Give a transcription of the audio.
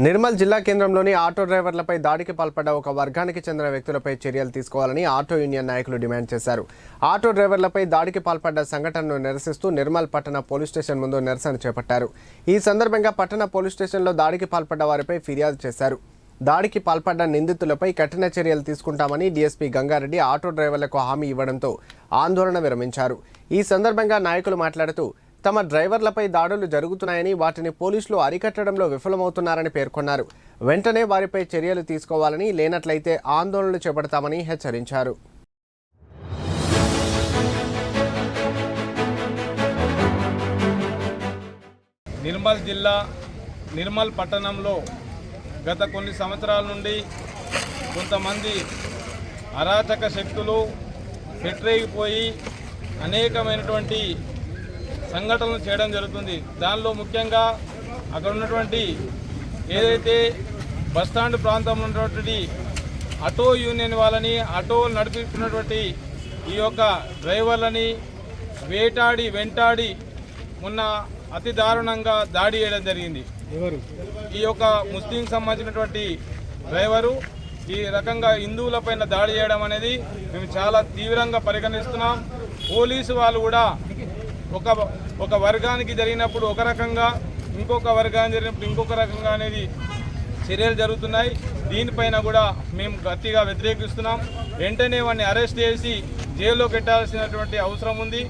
నిర్మల్ జిల్లా కేంద్రంలోని ఆటో డ్రైవర్లపై దాడికి పాల్పడ్డ ఒక వర్గానికి చెందిన వ్యక్తులపై చర్యలు తీసుకోవాలని ఆటో యూనియన్ నాయకులు డిమాండ్ చేశారు. ఆటో డ్రైవర్లపై దాడికి పాల్పడ్డ సంఘటనను నిరసిస్తూ నిర్మల్ పట్టణ పోలీస్ స్టేషన్ ముందు నిరసన చేపట్టారు. ఈ సందర్భంగా పట్టణ పోలీస్ స్టేషన్లో దాడికి పాల్పడ్డ వారిపై ఫిర్యాదు చేశారు. దాడికి పాల్పడ్డ నిందితులపై కఠిన చర్యలు తీసుకుంటామని డీఎస్పీ గంగారెడ్డి ఆటో డ్రైవర్లకు హామీ ఇవ్వడంతో ఆందోళన విరమించారు. ఈ సందర్భంగా నాయకులు మాట్లాడుతూ తమ డ్రైవర్లపై దాడులు జరుగుతున్నాయని వాటిని పోలీసులు అరికట్టడంలో విఫలమవుతున్నారని పేర్కొన్నారు. వెంటనే వారిపై చర్యలు తీసుకోవాలని లేనట్లయితే ఆందోళనలు చేపడతామని హెచ్చరించారు. నిర్మల్ జిల్లా నిర్మల్ పట్టణంలో గత కొన్ని సంవత్సరాల నుండి కొంతమంది అరాచక శక్తులు పెట్టరేగిపోయి అనేకమైనటువంటి సంఘటనలు చేయడం జరుగుతుంది. దానిలో ముఖ్యంగా అక్కడ ఉన్నటువంటి ఏదైతే బస్టాండ్ ప్రాంతంలో ఉన్నటువంటి ఆటో యూనియన్ వాళ్ళని ఆటో నడిపిస్తున్నటువంటి ఈ యొక్క డ్రైవర్లని వేటాడి వెంటాడి మొన్న అతి దారుణంగా దాడి చేయడం జరిగింది. ఎవరు? ఈ యొక్క ముస్లిం సంబంధించినటువంటి డ్రైవరు ఈ రకంగా హిందువులపైన దాడి చేయడం అనేది మేము చాలా తీవ్రంగా పరిగణిస్తున్నాం. పోలీసు వాళ్ళు కూడా ఒక ఒక వర్గానికి జరిగినప్పుడు ఒక రకంగా ఇంకొక వర్గానికి జరిగినప్పుడు ఇంకొక రకంగా అనేది చర్యలు జరుగుతున్నాయి. దీనిపైన కూడా మేము గట్టిగా వ్యతిరేకిస్తున్నాం. వెంటనే వాడిని అరెస్ట్ చేసి జైల్లో పెట్టాల్సినటువంటి అవసరం ఉంది.